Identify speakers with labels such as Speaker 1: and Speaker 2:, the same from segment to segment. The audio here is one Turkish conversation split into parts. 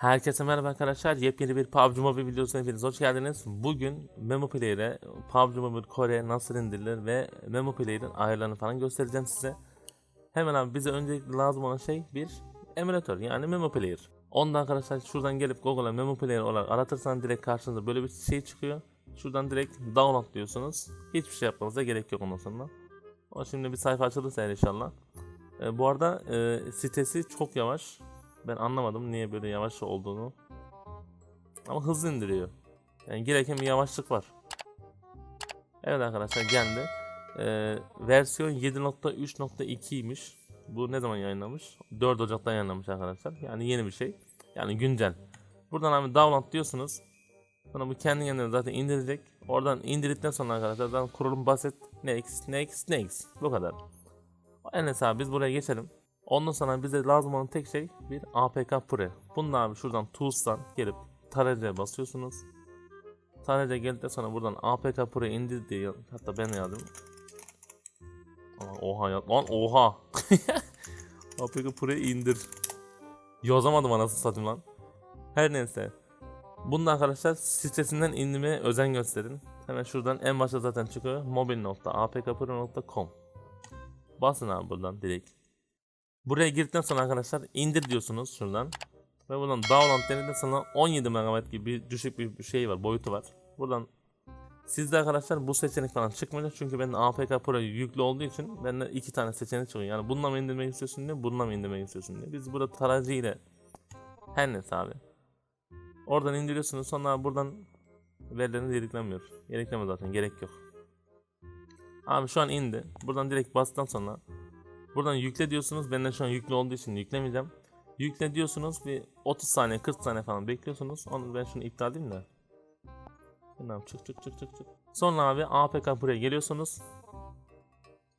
Speaker 1: Herkese merhaba arkadaşlar. Yepyeni bir PUBG Mobile videosuna hepiniz hoş geldiniz. Bugün Memo Player'e PUBG Mobile Kore nasıl indirilir ve Memo Player'in ayarlarını falan göstereceğim size. Hemen abi bize öncelikle lazım olan şey bir emülatör yani Memo Player. Onda arkadaşlar şuradan gelip Google'a Memo Player olarak aratırsan direkt karşınıza böyle bir şey çıkıyor. Şuradan direkt download diyorsunuz. Hiçbir şey yapmanıza gerek yok ondan sonra. O şimdi bir sayfa açılırsa inşallah. E, bu arada e, sitesi çok yavaş. Ben anlamadım niye böyle yavaş olduğunu. Ama hızlı indiriyor. Yani gereken bir yavaşlık var. Evet arkadaşlar geldi. Ee, versiyon 7.3.2'ymiş. Bu ne zaman yayınlamış? 4 Ocak'ta yayınlamış arkadaşlar. Yani yeni bir şey. Yani güncel. Buradan abi download diyorsunuz. Sonra bu kendi kendine zaten indirecek. Oradan indirdikten sonra arkadaşlar zaten kurulum basit. Next, next, next. Bu kadar. En abi biz buraya geçelim. Ondan sonra bize lazım olan tek şey bir APK Pre. Bunu abi şuradan Tools'tan gelip tarayıcıya basıyorsunuz. Tarayıcıya geldikten sonra buradan APK Pre indir diye hatta ben yazdım. Oha ya lan oha. APK Pre indir. Yazamadım anasını satayım lan. Her neyse. Bunu da arkadaşlar sitesinden indirmeye özen gösterin. Hemen şuradan en başta zaten çıkıyor. mobil.apkpre.com Basın abi buradan direkt. Buraya girdikten sonra arkadaşlar indir diyorsunuz şuradan. Ve buradan download denildi sonra 17 MB gibi bir düşük bir şey var boyutu var. Buradan sizde arkadaşlar bu seçenek falan çıkmayacak çünkü benim APK Pro yüklü olduğu için bende iki tane seçenek çıkıyor. Yani bununla mı indirmek istiyorsun diye bununla mı indirmek istiyorsun diye. Biz burada tarayıcı ile her neyse abi. Oradan indiriyorsunuz sonra buradan verileriniz yedeklenmiyor. Yedekleme zaten gerek yok. Abi şu an indi. Buradan direkt bastıktan sonra Buradan yükle diyorsunuz. Bende şu an yüklü olduğu için yüklemeyeceğim. Yükle diyorsunuz. Bir 30 saniye 40 saniye falan bekliyorsunuz. Onu ben şunu iptal edeyim de. Tamam çık çık çık çık çık. Sonra abi APK buraya geliyorsunuz.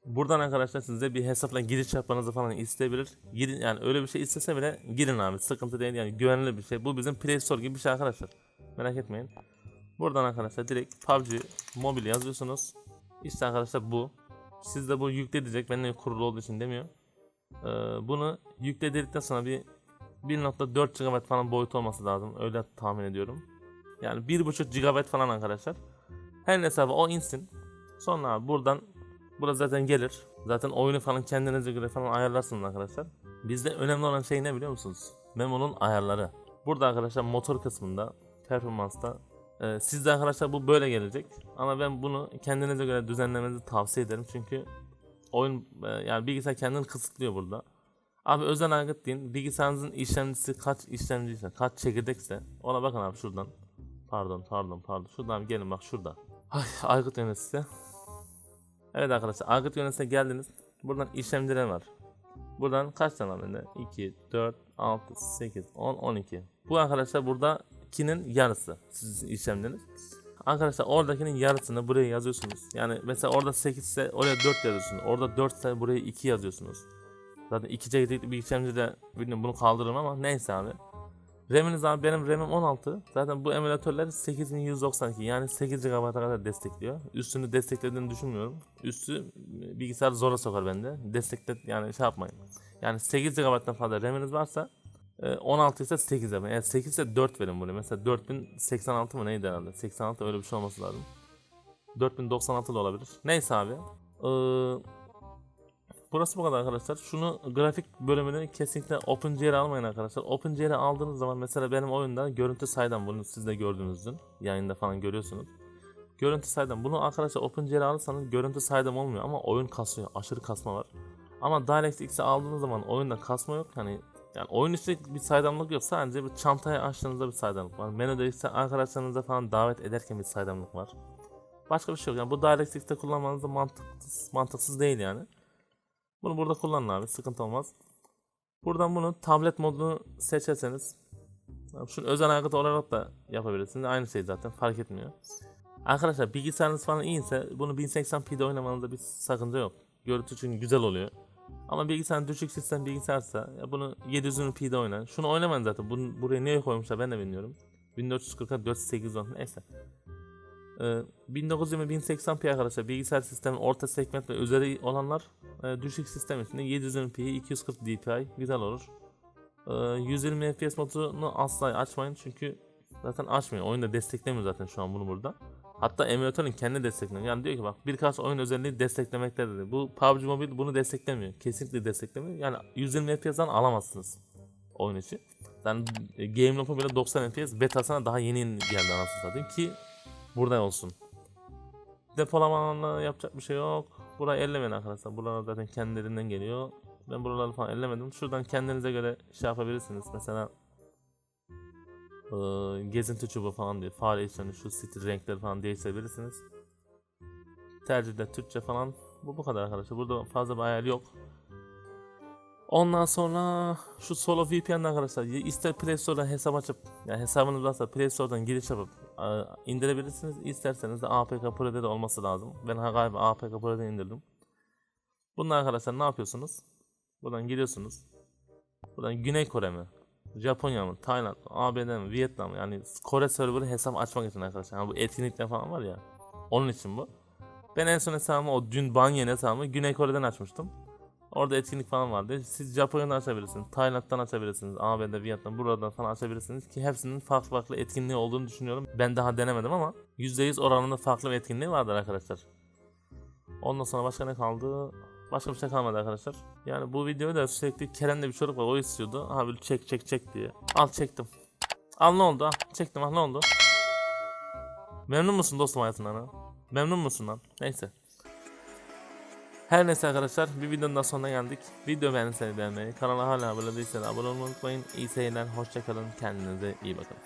Speaker 1: Buradan arkadaşlar size bir hesapla giriş yapmanızı falan isteyebilir. Girin yani öyle bir şey istese bile girin abi. Sıkıntı değil yani güvenli bir şey. Bu bizim Play Store gibi bir şey arkadaşlar. Merak etmeyin. Buradan arkadaşlar direkt PUBG mobil yazıyorsunuz. İşte arkadaşlar bu. Sizde bu yükle diyecek. Bende kurulu olduğu için demiyor. Ee, bunu yükle dedikten sonra bir 1.4 GB falan boyut olması lazım. Öyle tahmin ediyorum. Yani 1.5 GB falan arkadaşlar. Her neyse o insin. Sonra buradan burası zaten gelir. Zaten oyunu falan kendinize göre falan ayarlarsınız arkadaşlar. Bizde önemli olan şey ne biliyor musunuz? Memo'nun ayarları. Burada arkadaşlar motor kısmında, performansta ee, sizde arkadaşlar bu böyle gelecek. Ama ben bunu kendinize göre düzenlemenizi tavsiye ederim. Çünkü oyun e, yani bilgisayar kendini kısıtlıyor burada. Abi özel aygıt deyin. Bilgisayarınızın işlemcisi kaç işlemciyse, kaç çekirdekse ona bakın abi şuradan. Pardon, pardon, pardon. Şuradan gelin bak şurada. Ay, aygıt yöneticisi. Evet arkadaşlar aygıt yöneticisine geldiniz. Buradan işlemciler var. Buradan kaç tane var bende? 2, 4, 6, 8, 10, 12. Bu arkadaşlar burada kinin yarısı sizin işlemleriniz. Arkadaşlar oradakinin yarısını buraya yazıyorsunuz. Yani mesela orada 8 ise oraya 4 yazıyorsunuz. Orada 4 ise buraya 2 yazıyorsunuz. Zaten 2 çekirdekli bir işlemci de bilmiyorum bunu kaldırırım ama neyse abi. RAM'iniz abi benim RAM'im 16. Zaten bu emülatörler 8192 yani 8 GB'a kadar destekliyor. Üstünü desteklediğini düşünmüyorum. Üstü bilgisayar zora sokar bende. Destekle yani şey yapmayın. Yani 8 GB'dan fazla RAM'iniz varsa 16 ise 8 yapın. Yani 8 ise 4 verin buraya. Mesela 4086 mı neydi herhalde? 86 öyle bir şey olması lazım. 4096 da olabilir. Neyse abi. Ee, burası bu kadar arkadaşlar. Şunu grafik bölümünü kesinlikle OpenGL almayın arkadaşlar. OpenGL aldığınız zaman mesela benim oyunda görüntü saydan bunu siz de gördüğünüzdün. Yayında falan görüyorsunuz. Görüntü saydam. Bunu arkadaşlar OpenGL alırsanız görüntü saydam olmuyor ama oyun kasıyor. Aşırı kasma var. Ama DirectX'i aldığınız zaman oyunda kasma yok. Hani yani oyun içinde bir saydamlık yok. Sadece bir çantayı açtığınızda bir saydamlık var. Menüde ise arkadaşlarınıza falan davet ederken bir saydamlık var. Başka bir şey yok. Yani bu DirectX'te kullanmanız da mantıksız, mantıksız değil yani. Bunu burada kullanın abi. Sıkıntı olmaz. Buradan bunu tablet modunu seçerseniz şunu özel aygıt olarak da yapabilirsiniz. Aynı şey zaten fark etmiyor. Arkadaşlar bilgisayarınız falan iyiyse bunu 1080p'de oynamanızda bir sakınca yok. Görüntü çünkü güzel oluyor. Ama bilgisayar düşük sistem bilgisayarsa ya bunu 720p'de oynayın. Şunu oynamayın zaten. Bunu buraya niye koymuşlar ben de bilmiyorum. 1440'a 480 neyse. Ee, 1920 1080p arkadaşlar bilgisayar sistemin orta segment ve üzeri olanlar e, düşük sistem için 720p 240 dpi güzel olur. Ee, 120 FPS modunu asla açmayın çünkü zaten açmıyor. Oyun da desteklemiyor zaten şu an bunu burada. Hatta emülatörün kendi desteklemiyor. Yani diyor ki bak birkaç oyun özelliği desteklemekte dedi. Bu PUBG Mobile bunu desteklemiyor. Kesinlikle desteklemiyor. Yani 120 FPS'den alamazsınız oyun içi. Yani e, Game Loop'un bile 90 FPS betasına daha yeni geldi anasını satayım ki burada olsun. Depolama yapacak bir şey yok. Burayı ellemeyin arkadaşlar. Buralar zaten kendilerinden geliyor. Ben buraları falan ellemedim. Şuradan kendinize göre şey yapabilirsiniz. Mesela eee, gezinti çubuğu falan diye fare işlerini şu city renkleri falan değiştirebilirsiniz. Tercihde Türkçe falan. Bu bu kadar arkadaşlar. Burada fazla bir ayar yok. Ondan sonra şu solo VPN'den arkadaşlar ister Play Store'dan hesap açıp yani hesabınız varsa Play Store'dan giriş yapıp e, indirebilirsiniz. İsterseniz de APK Pro'da de olması lazım. Ben galiba APK Pro'da indirdim. Bunlar arkadaşlar ne yapıyorsunuz? Buradan giriyorsunuz. Buradan Güney Kore mi? Japonya mı? Tayland mı? ABD mi? Vietnam mı? Yani Kore serverı hesap açmak için arkadaşlar. Yani bu etkinlikler falan var ya. Onun için bu. Ben en son hesabımı o dün banyo hesabımı Güney Kore'den açmıştım. Orada etkinlik falan vardı. Siz Japonya'dan açabilirsiniz, Tayland'dan açabilirsiniz, ABD, Vietnam buradan falan açabilirsiniz ki hepsinin farklı farklı etkinliği olduğunu düşünüyorum. Ben daha denemedim ama %100 oranında farklı bir etkinliği vardır arkadaşlar. Ondan sonra başka ne kaldı? Başka bir şey kalmadı arkadaşlar. Yani bu videoyu da sürekli Kerem'de bir çocuk var o istiyordu. Abi çek çek çek diye. Al çektim. Al ne oldu? Al, çektim al ne oldu? Memnun musun dostum hayatından ha? Memnun musun lan? Neyse. Her neyse arkadaşlar bir videonun daha sonuna geldik. Video beğenirseniz beğenmeyi, kanala hala abone değilseniz abone olmayı unutmayın. İyi seyirler, hoşçakalın, kendinize iyi bakın.